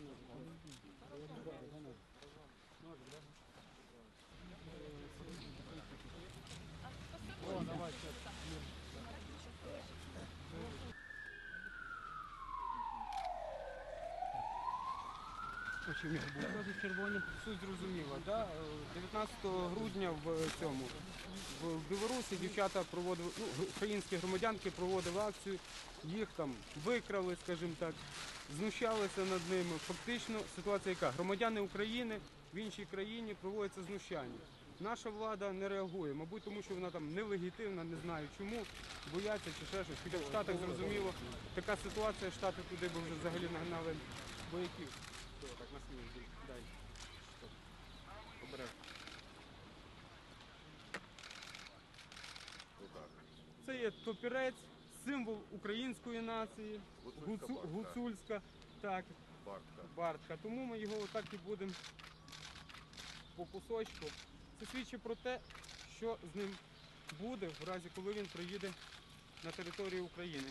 Yeah, Очі міг був одразу червоні. Суть зрозуміла. Да? Е, 19 грудня в цьому в Білорусі дівчата проводили, ну, українські громадянки проводили акцію, їх там викрали, скажімо так, знущалися над ними. Фактично ситуація яка? Громадяни України в іншій країні проводяться знущання. Наша влада не реагує, мабуть, тому що вона там нелегітимна, не знаю чому, бояться чи ще щось. Хоча в Штатах зрозуміло, така ситуація, Штати туди би вже взагалі нагнали бояків. це є топірець, символ української нації, Гуцульська гуцу- гуцульська, так, Бартка. бартка. Тому ми його отак і будемо по кусочку. Це свідчить про те, що з ним буде в разі, коли він приїде на територію України.